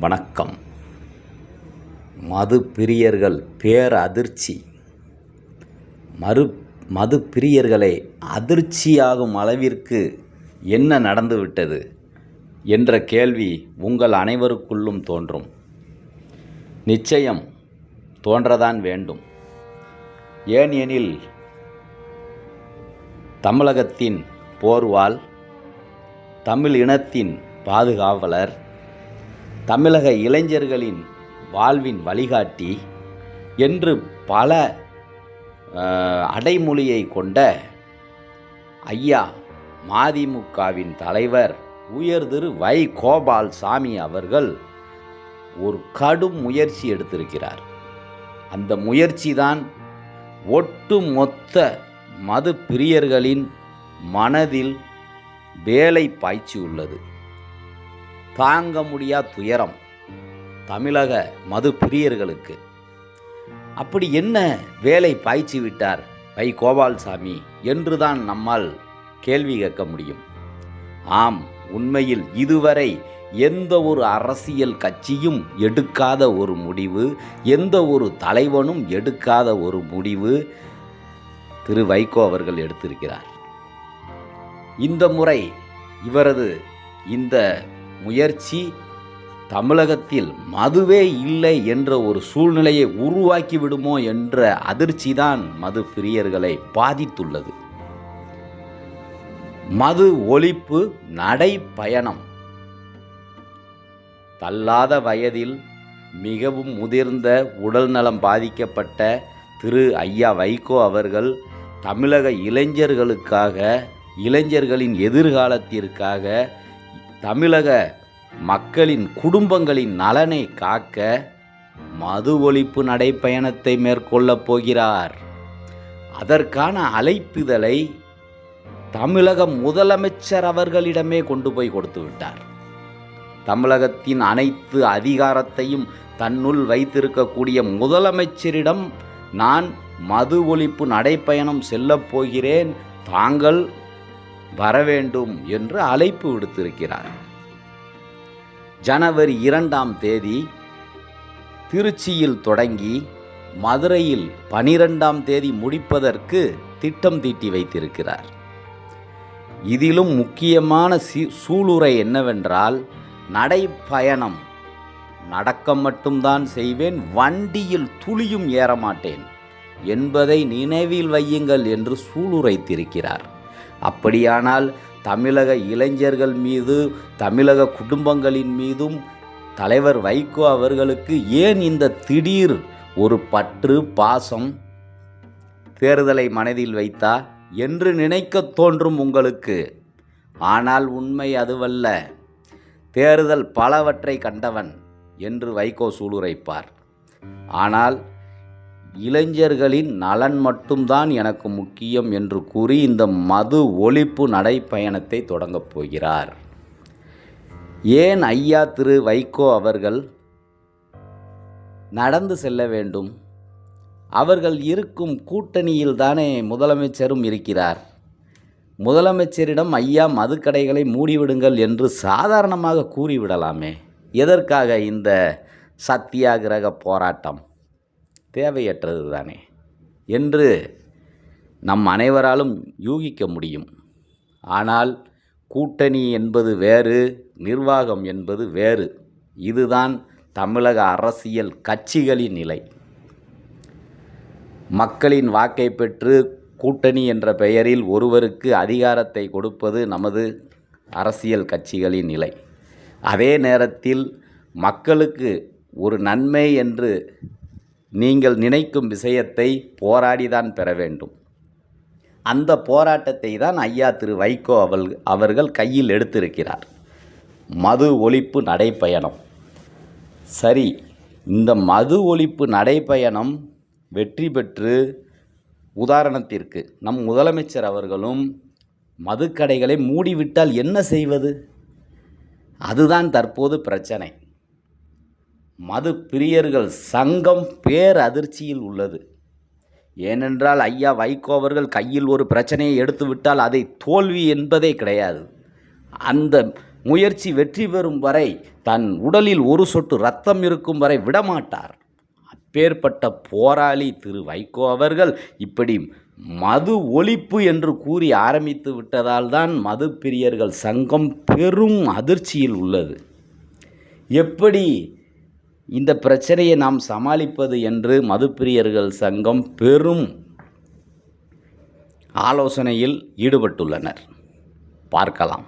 வணக்கம். மது பிரியர்கள் பேரதிர்ச்சி. மறு மது பிரியர்களை அதிர்ச்சியாகும் அளவிற்கு என்ன நடந்துவிட்டது என்ற கேள்வி உங்கள் அனைவருக்குள்ளும் தோன்றும். நிச்சயம் தோன்றதான் வேண்டும். ஏன் எனில் தமிழகத்தின் போர்வால் தமிழ் இனத்தின் பாதுகாவலர் தமிழக இளைஞர்களின் வாழ்வின் வழிகாட்டி என்று பல அடைமொழியை கொண்ட ஐயா மதிமுகவின் தலைவர் உயர் திரு வை கோபால் சாமி அவர்கள் ஒரு கடும் முயற்சி எடுத்திருக்கிறார். அந்த முயற்சி தான் ஒட்டுமொத்த மது பிரியர்களின் மனதில் வேலை பாய்ச்சி உள்ளது. தாங்க முடியா துயரம். தமிழக மது பிரியர்களுக்கு அப்படி என்ன வேலை பாய்ச்சி விட்டார் வை கோபால்சாமி என்றுதான் நம்மால் கேள்வி கேட்க முடியும். ஆம் உண்மையில் இதுவரை எந்த ஒரு அரசியல் கட்சியும் எடுக்காத ஒரு முடிவு எந்த ஒரு தலைவனும் எடுக்காத ஒரு முடிவு திரு வைகோ அவர்கள் எடுத்திருக்கிறார். இந்த முறை இவரது இந்த முயற்சி தமிழகத்தில் மதுவே இல்லை என்ற ஒரு சூழ்நிலையை உருவாக்கி விடுமோ என்ற அதிர்ச்சிதான் மது பிரியர்களை பாதித்துள்ளது. மது ஒழிப்பு நடைப்பயணம். தள்ளாத வயதில் மிகவும் முதிர்ந்த உடல்நலம் பாதிக்கப்பட்ட திரு ஐயா வைகோ அவர்கள் தமிழக இளைஞர்களுக்காக இளைஞர்களின் எதிர்காலத்திற்காக தமிழக மக்களின் குடும்பங்களின் நலனை காக்க மது ஒழிப்பு நடைப்பயணத்தை மேற்கொள்ளப் போகிறார். அதற்கான அழைப்பிதழை தமிழக முதலமைச்சர் அவர்களிடமே கொண்டு போய் கொடுத்து விட்டார். தமிழகத்தின் அனைத்து அதிகாரத்தையும் தன்னுள் வைத்திருக்கக்கூடிய முதலமைச்சரிடம் நான் மது ஒழிப்பு நடைப்பயணம் செல்லப் போகிறேன். தாங்கள் வரவேண்டும் என்று அழைப்பு விடுத்திருக்கிறார். ஜனவரி இரண்டாம் தேதி திருச்சியில் தொடங்கி மதுரையில் பனிரெண்டாம் தேதி முடிப்பதற்கு திட்டம் தீட்டி வைத்திருக்கிறார். இதிலும் முக்கியமான சி சூளுரை என்னவென்றால் நடைப்பயணம். நடக்க மட்டும்தான் செய்வேன் வண்டியில் துளியும் ஏறமாட்டேன் என்பதை நினைவில் வையுங்கள் என்று சூளுரைத்திருக்கிறார். அப்படியானால் தமிழக இளைஞர்கள் மீது தமிழக குடும்பங்களின் மீதும் தலைவர் வைகோ அவர்களுக்கு ஏன் இந்த திடீர் ஒரு பற்று பாசம் தேர்தலை மனதில் வைத்தா என்று நினைக்கத் தோன்றும் உங்களுக்கு? ஆனால் உண்மை அதுவல்ல. தேர்தல் பலவற்றை கண்டவன் என்று வைகோ சூளுரைப்பார். ஆனால் இளைஞர்களின் நலன் மட்டும்தான் எனக்கு முக்கியம் என்று கூறி இந்த மது ஒழிப்பு நடைப்பயணத்தை தொடங்கப் போகிறார். ஏன் ஐயா திரு வைகோ அவர்கள் நடந்து செல்ல வேண்டும்? அவர்கள் இருக்கும் கூட்டணியில் தானே முதலமைச்சரும் இருக்கிறார். முதலமைச்சரிடம் ஐயா மதுக்கடைகளை மூடிவிடுங்கள் என்று சாதாரணமாக கூறிவிடலாமே. எதற்காக இந்த சத்தியாகிரக போராட்டம்? தேவையற்றது தானே என்று நம் அனைவராலும் யூகிக்க முடியும். ஆனால் கூட்டணி என்பது வேறு நிர்வாகம் என்பது வேறு. இதுதான் தமிழக அரசியல் கட்சிகளின் நிலை. மக்களின் வாக்கை பெற்று கூட்டணி என்ற பெயரில் ஒருவருக்கு அதிகாரத்தை கொடுப்பது நமது அரசியல் கட்சிகளின் நிலை. அதே நேரத்தில் மக்களுக்கு ஒரு நன்மை என்று நீங்கள் நினைக்கும் விஷயத்தை போராடிதான் பெற வேண்டும். அந்த போராட்டத்தை தான் ஐயா திரு வைகோ அவள் அவர்கள் கையில் எடுத்திருக்கிறார். மது ஒழிப்பு நடைப்பயணம். சரி இந்த மது ஒழிப்பு நடைப்பயணம் வெற்றி பெற்று உதாரணத்திற்கு நம் முதலமைச்சர் அவர்களும் மதுக்கடைகளை மூடிவிட்டால் என்ன செய்வது? அதுதான் தற்போது பிரச்சனை. மது பிரியர்கள் சங்கம் பேர் அதிர்ச்சியில் உள்ளது. ஏனென்றால் ஐயா வைகோவர்கள் கையில் ஒரு பிரச்சனையை எடுத்து விட்டால் அதை தோல்வி என்பதே கிடையாது. அந்த முயற்சி வெற்றி பெறும் வரை தன் உடலில் ஒரு சொட்டு ரத்தம் இருக்கும் வரை விடமாட்டார். அப்பேற்பட்ட போராளி திரு வைகோ அவர்கள் இப்படி மது ஒழிப்பு என்று கூறி ஆரம்பித்து விட்டதால் தான் மது பிரியர்கள் சங்கம் பெரும் அதிர்ச்சியில் உள்ளது. எப்படி இந்த பிரச்சனையை நாம் சமாளிப்பது என்று மதுப்பிரியர்கள் சங்கம் பெரும் ஆலோசனையில் ஈடுபட்டுள்ளனர். பார்க்கலாம்.